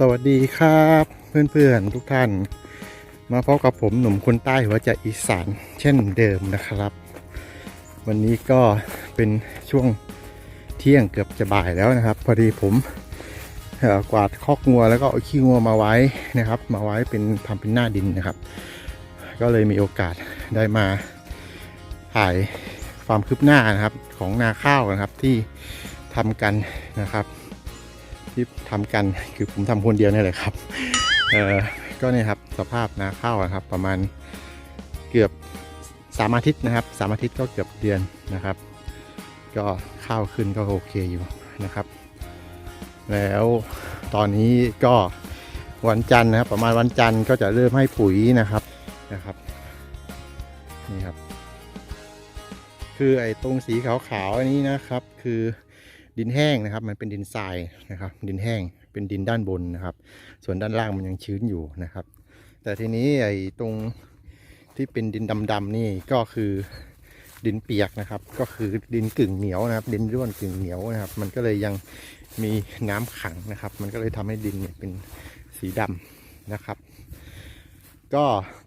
สวัสดีครับเพื่อนๆทุกท่าน มาพบกับผมหนุ่มคนใต้หัวใจอีสานเช่นเดิมนะครับ วันนี้ก็เป็นช่วงเที่ยงเกือบจะบ่ายแล้วนะครับ พอดีผมกวาดคอกงัวแล้วก็เอาขี้งัวมาไว้นะครับ มาไว้เป็นทำเป็นหน้าดินนะครับ ก็เลยมีโอกาสได้มาถ่ายความคืบหน้านะครับของนาข้าวนะครับที่ทำกันนะครับ ที่ทำกันคือผมทำคนเดียวนี่แหละครับเออก็เนี่ยครับสภาพนาข้าวครับ ประมาณเกือบสามอาทิตย์นะครับสามอาทิตย์ก็เกือบเดือนนะครับ ก็ข้าวขึ้นก็โอเคอยู่นะครับ แล้วตอนนี้ก็วันจันทร์นะครับ ประมาณวันจันทร์ก็จะเริ่มให้ปุ๋ยนะครับนะครับนี่ครับ คือไอ้ตรงสีขาวๆอันนี้นะครับ คือ ดินแห้งนะครับ มันเป็นดินทรายนะครับ ดินแห้งเป็นดินด้านบนนะครับ ส่วนด้านล่างมันยังชื้นอยู่นะครับ แต่ทีนี้ไอ้ตรงที่เป็นดินดำๆนี่ก็คือดินเปียกนะครับ ก็คือดินกึ่งเหนียวนะครับ ดินร่วนกึ่งเหนียวนะครับ มันก็เลยยังมีน้ำขังนะครับ มันก็เลยทำให้ดินเนี่ยเป็นสีดำนะครับ ก็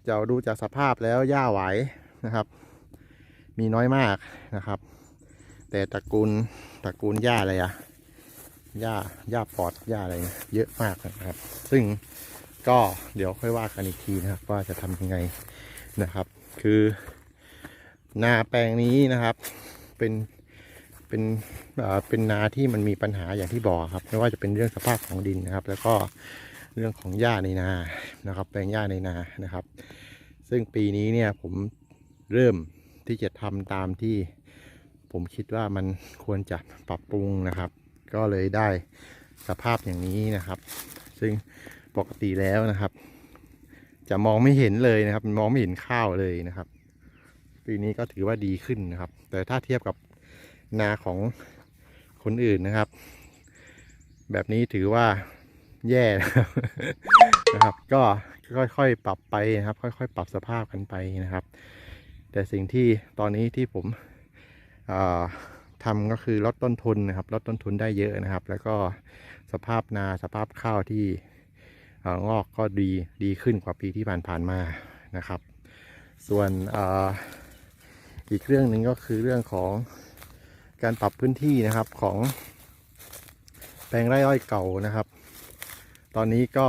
จะดูจากสภาพแล้วหญ้าไหวนะครับ มีน้อยมากนะครับ แต่ตระกูลตระกูลหญ้าอะไรอะหญ้าหญ้าปอดหญ้าอะไรเยอะมากนะครับ ซึ่งก็เดี๋ยวค่อยว่ากันอีกทีนะครับว่าจะทำยังไงนะครับ คือนาแปลงนี้นะครับ เป็นเป็นเอ่อเป็นนาที่มันมีปัญหาอย่างที่บอกครับ ไม่ว่าจะเป็นเรื่องสภาพของดินนะครับ แล้วก็เรื่องของหญ้าในนานะครับ แปลงหญ้าในนานะครับ ซึ่งปีนี้เนี่ยผมเริ่มที่จะทำตามที่ ผมคิดว่ามันควรจะปรับปรุงนะครับ ก็เลยได้สภาพอย่างนี้นะครับ ซึ่งปกติแล้วนะครับ จะมองไม่เห็นเลยนะครับ มองไม่เห็นข้าวเลยนะครับ ปีนี้ก็ถือว่าดีขึ้นนะครับ แต่ถ้าเทียบกับนาของคนอื่นนะครับ แบบนี้ถือว่าแย่นะครับ ก็ค่อยๆปรับไปนะครับ ค่อย ๆ ปรับสภาพกันไปนะครับ แต่สิ่งที่ตอนนี้ที่ผม ทำก็คือลดต้นทุนนะครับลดต้นทุนได้เยอะนะครับ แล้วก็สภาพนาสภาพข้าวที่งอกก็ดีดีขึ้นกว่าปีที่ผ่านๆมานะครับ ส่วนอ่ออีกเรื่องหนึ่งก็คือเรื่องของการปรับพื้นที่นะครับของแปลงไร่อ้อยเก่านะครับ ตอนนี้ก็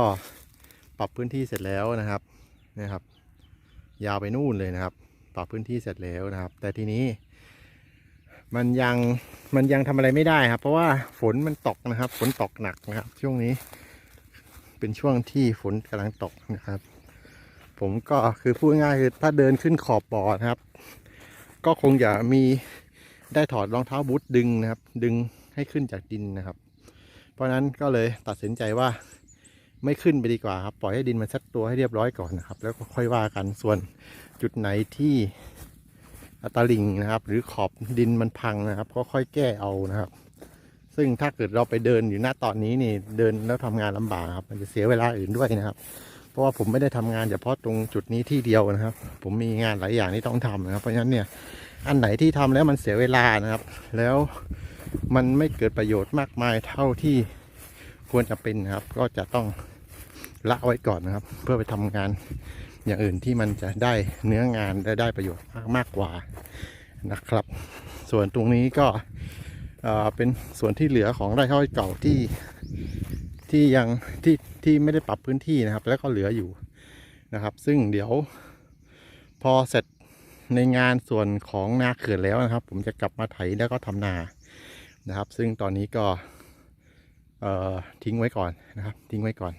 ปรับพื้นที่เสร็จแล้วนะครับนะครับ ยาวไปนู่นเลยนะครับ ปรับพื้นที่เสร็จแล้วนะครับ แต่ทีนี้ มันยังมันยังทำอะไรไม่ได้ครับ เพราะว่าฝนมันตกนะครับ ฝนตกหนักนะครับ ช่วงนี้เป็นช่วงที่ฝนกำลังตกนะครับ ผมก็คือพูดง่ายคือถ้าเดินขึ้นขอบบ่อนะครับ ก็คงจะมีได้ถอดรองเท้าบูทดึงนะครับ ดึงให้ขึ้นจากดินนะครับ เพราะฉะนั้นก็เลยตัดสินใจว่าไม่ขึ้นไปดีกว่าครับ ปล่อยให้ดินมันเซ็ตตัวให้เรียบร้อยก่อนนะครับ แล้วก็ค่อยว่ากันส่วนจุดไหนที่ ตะลิงนะครับ หรือขอบดินมันพังนะครับ ก็ค่อยแก้เอานะครับ ซึ่งถ้าเกิดเราไปเดินอยู่หน้าตอนนี้นี่เดินแล้วทำงานลำบากครับ มันจะเสียเวลาอื่นด้วยนะครับ เพราะว่าผมไม่ได้ทำงานเฉพาะตรงจุดนี้ที่เดียวนะครับ ผมมีงานหลายอย่างที่ต้องทำนะครับ เพราะฉะนั้นเนี่ยอันไหนที่ทำแล้วมันเสียเวลานะครับ แล้วมันไม่เกิดประโยชน์มากมายเท่าที่ควรจะเป็นนะครับ ก็จะต้องละไว้ก่อนนะครับ เพื่อไปทำงาน อย่างอื่นที่มันจะได้เนื้องานได้ได้ประโยชน์มากมากกว่านะครับ ส่วนตรงนี้ก็เป็นส่วนที่เหลือของไร่ข้าวเก่าที่ที่ยังที่ที่ไม่ได้ปรับพื้นที่นะครับ แล้วก็เหลืออยู่นะครับ ซึ่งเดี๋ยวพอเสร็จในงานส่วนของนาเขื่อนแล้วนะครับ ผมจะกลับมาไถแล้วก็ทำนานะครับ ซึ่งตอนนี้ก็ทิ้งไว้ก่อนนะครับ ทิ้งไว้ก่อน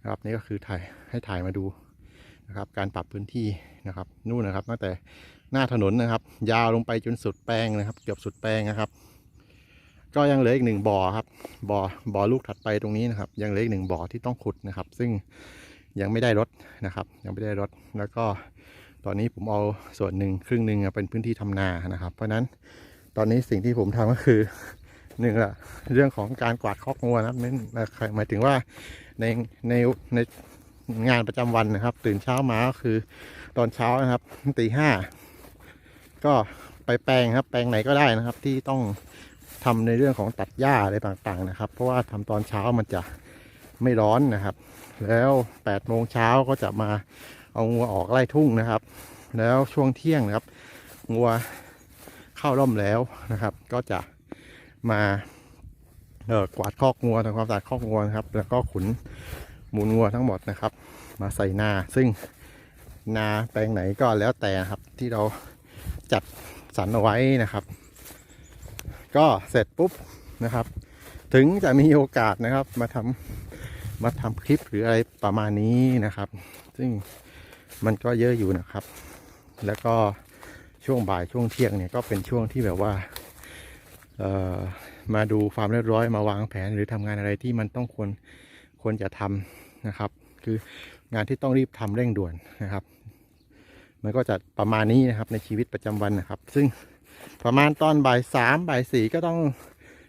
นะครับนี่ก็คือถ่ายให้ถ่ายมาดู นะครับ การปรับพื้นที่นะครับนู่นนะครับตั้งแต่หน้าถนนนะครับ ยาวลงไปจนสุดแปลงนะครับ เกือบสุดแปลงนะครับ ก็ยังเหลืออีกหนึ่งบ่อครับบ่อบ่อลูกถัดไปตรงนี้นะครับ ยังเหลืออีกหนึ่งบ่อที่ต้องขุดนะครับ ซึ่งยังไม่ได้รถนะครับ ยังไม่ได้รถแล้วก็ตอนนี้ผมเอาส่วนหนึ่งครึ่งหนึ่งเป็นพื้นที่ทำนานะครับ เพราะฉะนั้นตอนนี้สิ่งที่ผมทำก็คือหนึ่งละเรื่องของการกวาดคอกงัวนะครับนั่นหมายถึงว่าในในใน งานประจำวันนะครับ ตื่นเช้ามาก็คือตอนเช้านะครับตีห้าก็ไปแปลงครับ แปลงไหนก็ได้นะครับ ที่ต้องทำในเรื่องของตัดหญ้าอะไรต่างๆนะครับ เพราะว่าทำตอนเช้ามันจะไม่ร้อนนะครับ แล้ว8โมงเช้าก็จะมาเอางัวออกไล่ทุ่งนะครับ แล้วช่วงเที่ยงนะครับงัวเข้าร่มแล้วนะครับ ก็จะมาเออกวาดคอกงัวทำความสะอาดคอกงัวนะครับ แล้วก็ขุน มูลงัวทั้งหมดนะครับ มาใส่นา ซึ่งนาแปลงไหนก็แล้วแต่ครับที่เราจัดสรรเอาไว้นะครับ ก็เสร็จปุ๊บนะครับ ถึงจะมีโอกาสนะครับมาทำมาทำคลิปหรืออะไรประมาณนี้นะครับ ซึ่งมันก็เยอะอยู่นะครับ แล้วก็ช่วงบ่ายช่วงเที่ยงเนี่ยก็เป็นช่วงที่แบบว่าเออมาดูความเรียบร้อยมาวางแผนหรือทำงานอะไรที่มันต้องควรควรจะทำ นะครับ คืองานที่ต้องรีบทำเร่งด่วนนะครับ มันก็จะประมาณนี้นะครับในชีวิตประจำวันนะครับ ซึ่งประมาณตอนบ่ายสามบ่ายสี่ก็ต้อง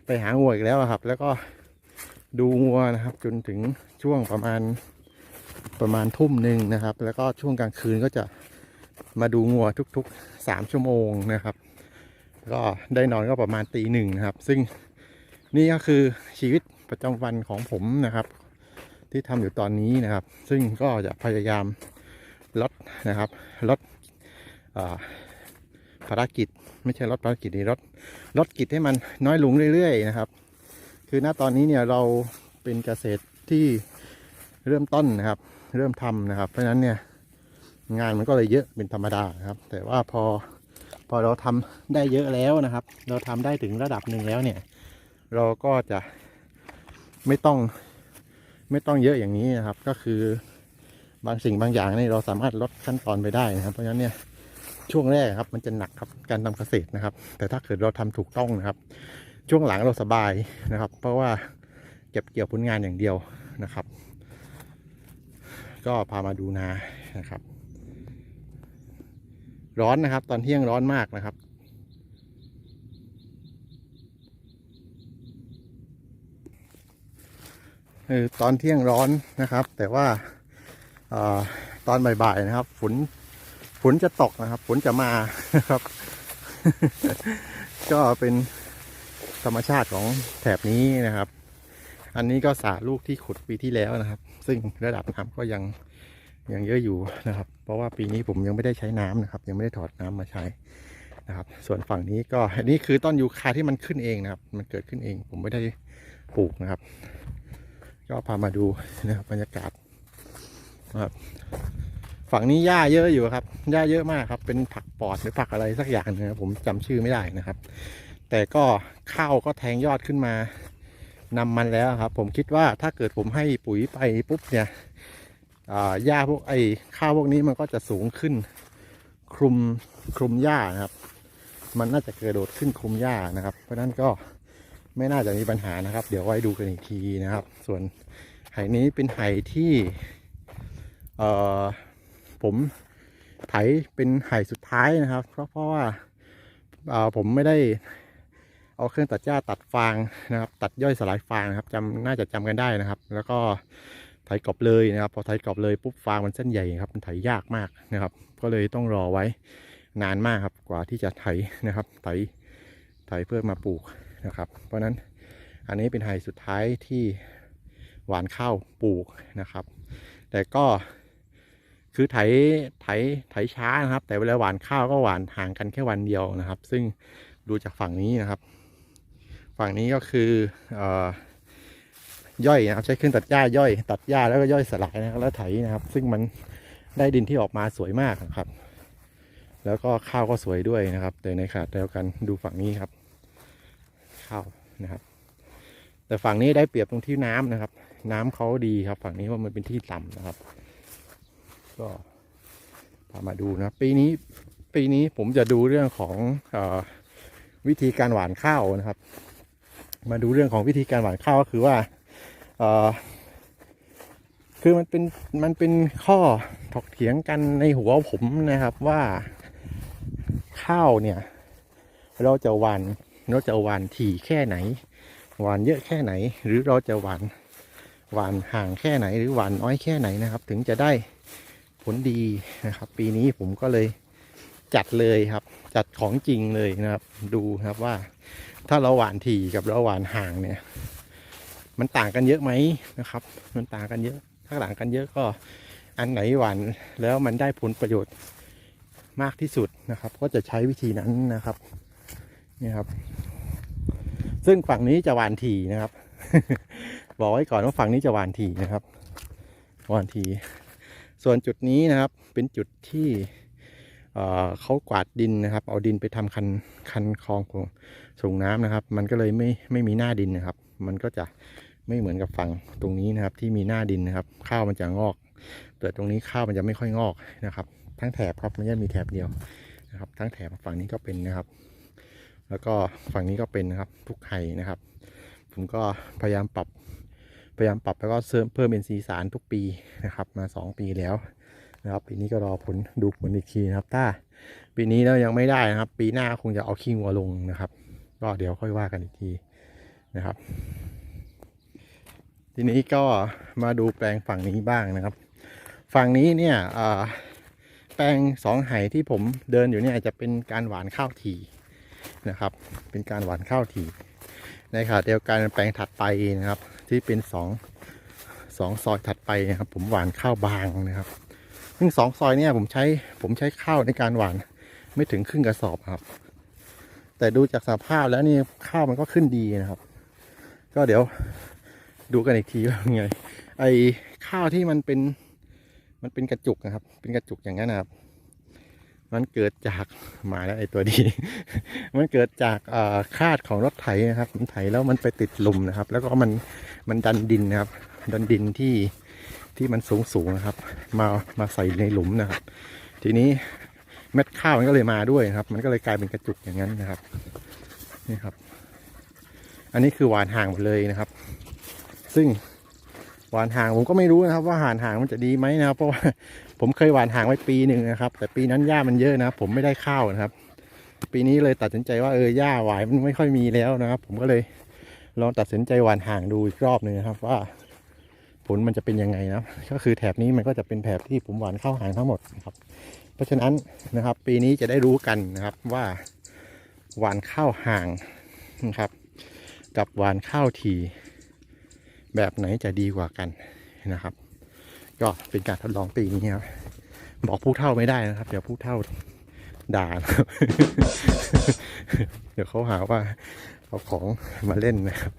ไปหางัวอีกแล้วครับ แล้วก็ดูงัวนะครับ จนถึงช่วงประมาณประมาณทุ่มหนึ่งนะครับ แล้วก็ช่วงกลางคืนก็จะมาดูงัวทุกๆสามชั่วโมงนะครับ ก็ได้นอนก็ประมาณตีหนึ่งนะครับ ซึ่งนี่ก็คือชีวิตประจำวันของผมนะครับ ที่ทำอยู่ตอนนี้นะครับ ซึ่งก็จะพยายามลดนะครับลดภารกิจ ไม่ใช่ลดภารกิจนี่ลดลดกิจให้มันน้อยลงเรื่อยๆนะครับ คือณตอนนี้เนี่ยเราเป็นเกษตรที่เริ่มต้นนะครับ เริ่มทำนะครับ เพราะฉะนั้นเนี่ยงานมันก็เลยเยอะเป็นธรรมดาครับ แต่ว่าพอพอเราทำได้เยอะแล้วนะครับ เราทำได้ถึงระดับหนึ่งแล้วเนี่ย เราก็จะไม่ต้อง ไม่ต้องเยอะอย่างนี้นะครับ ก็คือบางสิ่งบางอย่างนี่เราสามารถลดขั้นตอนไปได้นะครับ เพราะฉะนั้นเนี่ยช่วงแรกครับมันจะหนักครับการทำเกษตรนะครับ แต่ถ้าเกิดเราทำถูกต้องนะครับ ช่วงหลังเราสบายนะครับ เพราะว่าเก็บเกี่ยวผลงานอย่างเดียวนะครับ ก็พามาดูนานะครับ ร้อนนะครับ ตอนเที่ยงร้อนมากนะครับ เออตอนเที่ยงร้อนนะครับ แต่ว่าอตอนบ่ายๆนะครับ ฝนฝนจะตกนะครับ ฝนจะมานะครับ ก็เป็นธรรมชาติของแถบนี้นะครับ อันนี้ก็สาลูกที่ขุดปีที่แล้วนะครับ ซึ่งระดับน้ำก็ยังยังเยอะอยู่นะครับ เพราะว่าปีนี้ผมยังไม่ได้ใช้น้ำนะครับ ยังไม่ได้ถอดน้ำมาใช้นะครับ ส่วนฝั่งนี้ก็อันนี้คือต้นยูคาที่มันขึ้นเองนะครับ มันเกิดขึ้นเอง ผมไม่ได้ปลูกนะครับ ก็พามาดูนะครับบรรยากาศนะครับ ฝั่งนี้หญ้าเยอะอยู่ครับหญ้าเยอะมากครับ เป็นผักปอดหรือผักอะไรสักอย่างนึงครับผมจำชื่อไม่ได้นะครับ แต่ก็ข้าวก็แทงยอดขึ้นมานำมันแล้วครับ ผมคิดว่าถ้าเกิดผมให้ปุ๋ยไปปุ๊บเนี่ยหญ้าพวกไอ้ข้าวพวกนี้มันก็จะสูงขึ้น คลุมคลุมหญ้านะครับ มันน่าจะกระโดดขึ้นคลุมหญ้านะครับ เพราะฉะนั้นก็ ไม่น่าจะมีปัญหานะครับ เดี๋ยวไว้ดูกันอีกทีนะครับ ส่วนไหนี้เป็นไหที่เอ่อผมไถเป็นไหสุดท้ายนะครับ เพราะเพราะว่าเอ่อผมไม่ได้เอาเครื่องตัดหญ้าตัดฟางนะครับ ตัดย่อยสลายฟางนะครับจำน่าจะจำกันได้นะครับ แล้วก็ไถกรอบเลยนะครับ พอไถกรอบเลยปุ๊บฟางมันเส้นใหญ่ครับมันไถยากมากนะครับ ก็เลยต้องรอไว้นานมากครับกว่าที่จะไถนะครับ ไถไถเพื่อมาปลูก นะครับ เพราะฉะนั้นอันนี้เป็นไฮสุดท้ายที่หวานข้าวปลูกนะครับ แต่ก็คือไถ ไถ ไถช้านะครับ แต่เวลาหวานข้าวก็หวานห่างกันแค่วันเดียวนะครับ ซึ่งดูจากฝั่งนี้นะครับ ฝั่งนี้ก็คือเอ่อย่อยนะครับ ใช้เครื่องตัดหญ้าย่อย ตัดหญ้าแล้วก็ย่อยสลายนะครับแล้วไถนะครับ ซึ่งมันได้ดินที่ออกมาสวยมากนะครับ แล้วก็ข้าวก็สวยด้วยนะครับ แต่ในขณะเดียวกันดูฝั่งนี้ครับ ข้านะครับ แต่ฝั่งนี้ได้เปรียบตรงที่น้ำนะครับ น้ำเขาดีครับ ฝั่งนี้ว่ามันเป็นที่ต่ำนะครับ ก็พามาดูนะ ปีนี้ปีนี้ผมจะดูเรื่องของอวิธีการหวานข้าวนะครับ มาดูเรื่องของวิธีการหวานข้าวก็คือว่าคือมันเป็นมันเป็นข้อถกเถียงกันในหัวผมนะครับว่าข้าวเนี่ย เราจะหวาน เราจะหวานถี่แค่ไหน หวานเยอะแค่ไหน หรือเราจะหวานหวานห่างแค่ไหน หรือหวานน้อยแค่ไหนนะครับ ถึงจะได้ผลดีนะครับ ปีนี้ผมก็เลยจัดเลยครับ จัดของจริงเลยนะครับ ดูครับว่า ถ้าเราหวานถี่กับเราหวานห่างเนี่ย มันต่างกันเยอะไหมนะครับ มันต่างกันเยอะ ถ้าต่างกันเยอะก็อันไหนหวานแล้วมันได้ผลประโยชน์มากที่สุดนะครับ ก็จะใช้วิธีนั้นนะครับ นี่ครับ ซึ่งฝั่งนี้จะหวานถี่นะครับ บอกไว้ก่อนว่าฝั่งนี้จะหวานถี่นะครับหวานถี่ส่วนจุดนี้นะครับ เป็นจุดที่เเขากวาดดินนะครับ เอาดินไปทำคันคันคลองของส่งน้ำนะครับ มันก็เลยไม่ไม่มีหน้าดินนะครับ มันก็จะไม่เหมือนกับฝั่งตรงนี้นะครับ ที่มีหน้าดินนะครับ ข้าวมันจะงอกแต่ตรงนี้ข้าวมันจะไม่ค่อยงอกนะครับ ทั้งแถบครับไม่ใช่มีแถบเดียวนะครับ ทั้งแถบฝั่งนี้ก็เป็นนะครับ แล้วก็ฝั่งนี้ก็เป็นนะครับทุกไห่นะครับ ผมก็พยายามปรับพยายามปรับแล้วก็เสริมเพิ่มเป็นสีสารทุกปีนะครับ มา 2 ปีแล้วนะครับปีนี้ก็รอผลดูผลอีกทีนะครับถ้าปีนี้แล้วยังไม่ได้นะครับ ปีหน้าคงจะเอาขี้งัวลงนะครับ ก็เดี๋ยวค่อยว่ากันอีกทีนะครับ ทีนี้ก็มาดูแปลงฝั่งนี้บ้างนะครับ ฝั่งนี้เนี่ยแปลงสองไหที่ผมเดินอยู่เนี่ยจะเป็นการหวานข้าวถี่ นะครับ เป็นการหวานข้าวถี่ ในขณะเดียวกันแปลงถัดไปนะครับ ที่เป็นสองสองซอยถัดไปนะครับ ผมหวานข้าวบางนะครับซึ่งสองซอยเนี่ยผมใช้ผมใช้ข้าวในการหวานไม่ถึงครึ่งกระสอบครับ แต่ดูจากสภาพแล้วนี่ข้าวมันก็ขึ้นดีนะครับ ก็เดี๋ยวดูกันอีกทีว่าเป็นไง ไอข้าวที่มันเป็นมันเป็นกระจุกนะครับ เป็นกระจุกอย่างนั้นนะครับ มันเกิดจากมาแล้วไอตัวดี มันเกิดจากคาดของรถไถนะครับไถแล้วมันไปติดหลุมนะครับ แล้วก็มันมันดันดินนะครับ ดันดินที่ที่มันสูงสูงนะครับ มามาใส่ในหลุมนะครับ ทีนี้เม็ดข้าวมันก็เลยมาด้วยครับ มันก็เลยกลายเป็นกระจุกอย่างนั้นนะครับนี่ครับ อันนี้คือหวานห่างหมดเลยนะครับ ซึ่ง หวานห่างผมก็ไม่รู้นะครับ ว่าหานห่างมันจะดีไหมนะครับ เพราะว่าผมเคยหวานห่างไว้ปีหนึ่งนะครับ แต่ปีนั้นหญ้ามันเยอะนะผมไม่ได้ข้าวนะครับ ปีนี้เลยตัดสินใจว่าเออหญ้าหวายมันไม่ค่อยมีแล้วนะครับ ผมก็เลยลองตัดสินใจหวานห่างดูอีกรอบหนึ่งนะครับ ว่า ผลมันจะเป็นยังไงนะก็คือแถบนี้มันก็จะเป็นแถบที่ผมหวานข้าวหางทั้งหมดนะครับ เพราะฉะนั้นนะครับ ปีนี้จะได้รู้กันนะครับว่าหวานข้าวห่างนะครับ กับหวานข้าวที แบบไหนจะดีกว่ากันนะครับ ก็เป็นการทดลองปีนี้ครับบอกผู้เท่าไม่ได้นะครับ เดี๋ยวผู้เท่าด่าเดี๋ยวเขาหาว่าเอาของมาเล่นนะครับ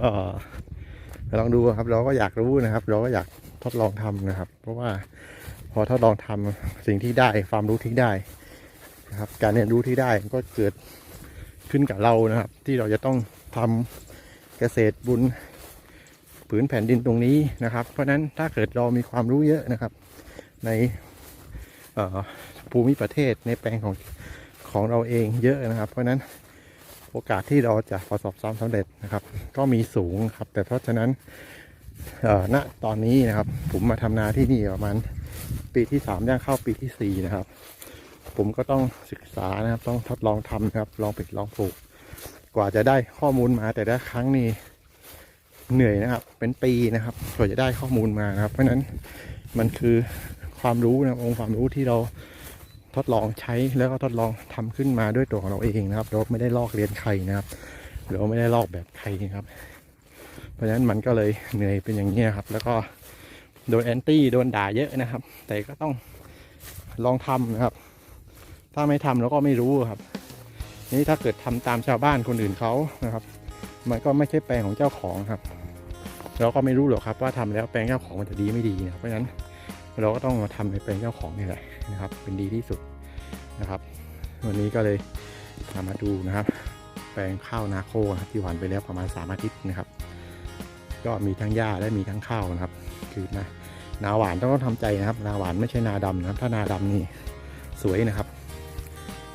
ก็ลองดูครับ เราก็อยากรู้นะครับ เราก็อยากทดลองทำนะครับ เพราะว่าพอทดลองทำสิ่งที่ได้ความรู้ที่ได้นะครับ การเรียนรู้ที่ได้ก็เกิดขึ้นกับเรานะครับ ที่เราจะต้องทำ เกษตรบุญผืนแผ่นดินตรงนี้นะครับ เพราะฉะนั้นถ้าเกิดเรามีความรู้เยอะนะครับ ในภูมิประเทศในแปลงของของเราเองเยอะนะครับ เพราะฉะนั้นโอกาสที่เราจะประสบความสำเร็จนะครับ ก็มีสูงครับ แต่เพราะฉะนั้นณตอนนี้นะครับ ผมมาทำนาที่นี่ประมาณปีที่สามย่างเข้าปีที่สี่นะครับ ผมก็ต้องศึกษานะครับ ต้องทดลองทำนะครับ ลองผิดลองถูก กว่าจะได้ข้อมูลมาแต่ละครั้งนี่เหนื่อยนะครับ เป็นปีนะครับกว่าจะได้ข้อมูลมานะครับ เพราะฉะนั้นมันคือความรู้นะองค์ความรู้ที่เราทดลองใช้แล้วก็ทดลองทำขึ้นมาด้วยตัวของเราเองนะครับเราไม่ได้ลอกเรียนใครนะครับเราไม่ได้ลอกแบบใครนะครับ เพราะฉะนั้นมันก็เลยเหนื่อยเป็นอย่างนี้ครับ แล้วก็โดนแอนตี้โดนด่าเยอะนะครับ แต่ก็ต้องลองทำนะครับ ถ้าไม่ทำเราก็ไม่รู้ครับ นี่ถ้าเกิดทำตามชาวบ้านคนอื่นเขานะครับ มันก็ไม่ใช่แปลงของเจ้าของครับ เราก็ไม่รู้หรอกครับว่าทำแล้วแปลงเจ้าของมันจะดีไม่ดีนะเพราะฉะนั้นเราก็ต้องมาทำในแปลงเจ้าของนี่แหละนะครับ เป็นดีที่สุดนะครับ วันนี้ก็เลยพามาดูนะครับ แปลงข้าวนาโคนะครับที่หวานไปแล้วประมาณ3อาทิตย์นะครับ ก็มีทั้งหญ้าและมีทั้งข้าวนะครับ คือนะนาหวานต้องทำใจนะครับ นาหวานไม่ใช่นาดำนะครับ ถ้านาดำนี่สวยนะครับ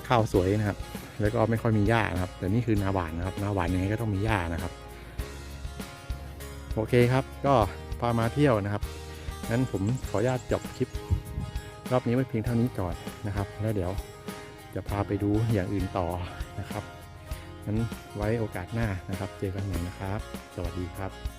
ข้าวสวยนะครับ แล้วก็ไม่ค่อยมีหญ้านะครับ แต่นี่คือนาหวานนะครับ นาหวานยังไงก็ต้องมีหญ้านะครับ โอเคครับ ก็พามาเที่ยวนะครับงั้นผมขออนุญาตจบคลิป รอบนี้ไว้เพียงเท่านี้ก่อนนะครับ แล้วเดี๋ยวจะพาไปดูอย่างอื่นต่อนะครับงั้นไว้โอกาสหน้านะครับ เจอกันใหม่นะครับ สวัสดีครับ